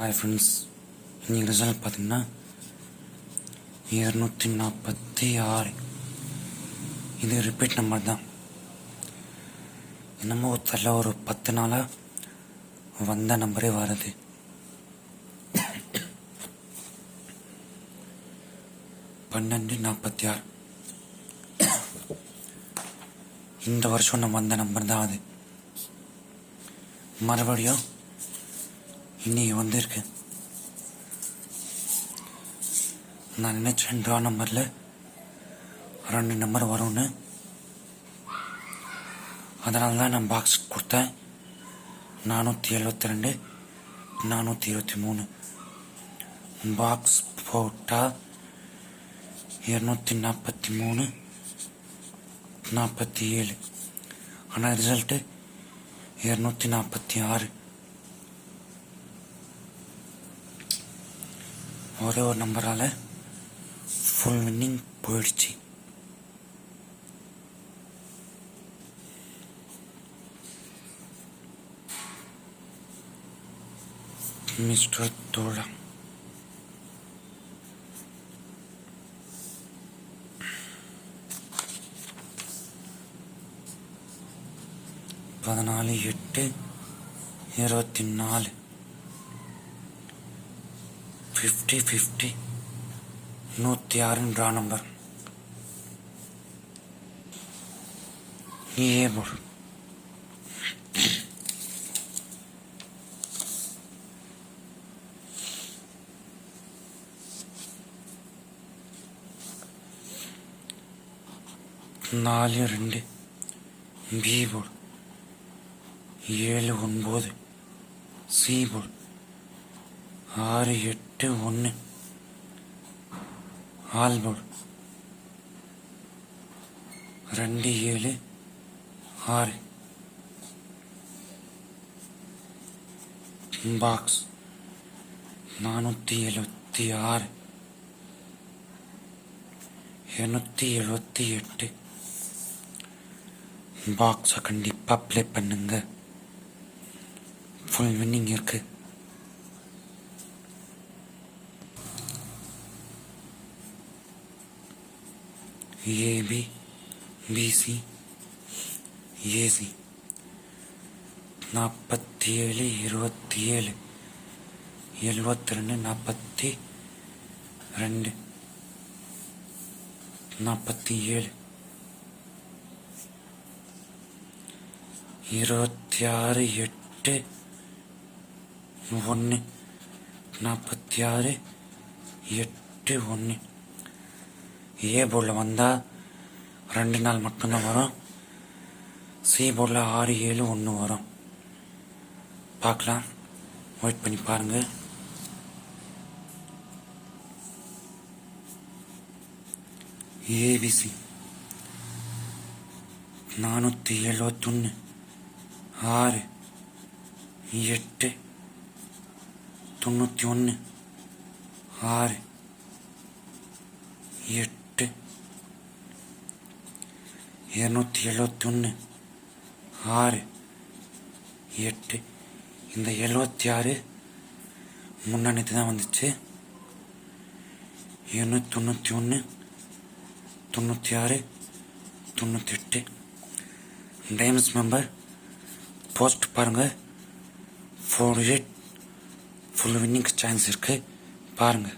Hi friends இன்றைக்கி result பார்த்தீங்கன்னா இரநூத்தி நாற்பத்தி ஆறு. இது ரிப்பீட் நம்பர் தான். என்னமோ தெரில ஒரு பத்து நாளாக வந்த நம்பரே வருது. பன்னெண்டு நாற்பத்தி ஆறு. இந்த வருஷம் நம்ம வந்த நம்பர் தான் அது. மறுபடியும் இன்னைக்கு வந்திருக்கு. நான் நினைச்சேன் ட்ரா நம்பரில் ரெண்டு நம்பர் வரும்னு. அதனால தான் நான் பாக்ஸ் கொடுத்தேன். நானூற்றி எழுபத்தி ரெண்டு நானூற்றி இருபத்தி மூணு பாக்ஸ் போட்டால் இரநூத்தி நாற்பத்தி மூணு நாற்பத்தி ஏழு. ஆனால் ரிசல்ட்டு இரநூத்தி நாற்பத்தி ஆறு. ஒரே ஒரு நம்பரால் ஃபுல் வின்னிங் போயிடுச்சு. மிஸ்டர் தோழா. பதினாலு எட்டு இருபத்தி நாலு. ஃபிஃப்டி ஃபிஃப்டி நூற்றி ஆறுன்னு ட்ரா நம்பர் நீயே போடு. நாலு ரெண்டு. பி போடு. ஏழு ஒன்பது. சி போடு. ஆறு எட்டு ஒன்று ஆல் ரெண்டு ஏழு ஆறு. பாக்ஸ் நானூற்றி எழுபத்தி ஆறு. எண்ணூற்றி எழுபத்தி எட்டு. பாக்ஸை கண்டிப்பாக ப்ளே பண்ணுங்க. ஃபுல் வின்னிங் இருக்குது ஏபி பிசி ஏசி நாற்பத்தி ஏழு இருபத்தி ஏழு எழுபத்தி ரெண்டு நாற்பத்தி ரெண்டு நாற்பத்தி ஏழு இருபத்தி ஆறு எட்டு ஒன்று. நாற்பத்தி ஆறு எட்டு ஒன்று. ஏ போர்டில் வந்தால் ரெண்டு நாள் மட்டும்தான் வரும். சி போர்டில் ஆறு ஏழு ஒன்று வரும். பார்க்கலாம். வெயிட் பண்ணி பாருங்கள் ஏபிசி நானூற்றி எழுபத்தொன்று ஆறு எட்டு தொண்ணூற்றி ஒன்று ஆறு எட்டு. இரநூத்தி எழுபத்தி ஒன்று ஆறு எட்டு இந்த எழுபத்தி ஆறு முன்னாடி தான் வந்துச்சு. இரநூத்தி தொண்ணூற்றி ஒன்று தொண்ணூற்றி ஆறு தொண்ணூற்றி எட்டு டைம்ஸ் மெம்பர் போஸ்ட் பாருங்கள் four eight full winning chance இருக்குது பாருங்கள்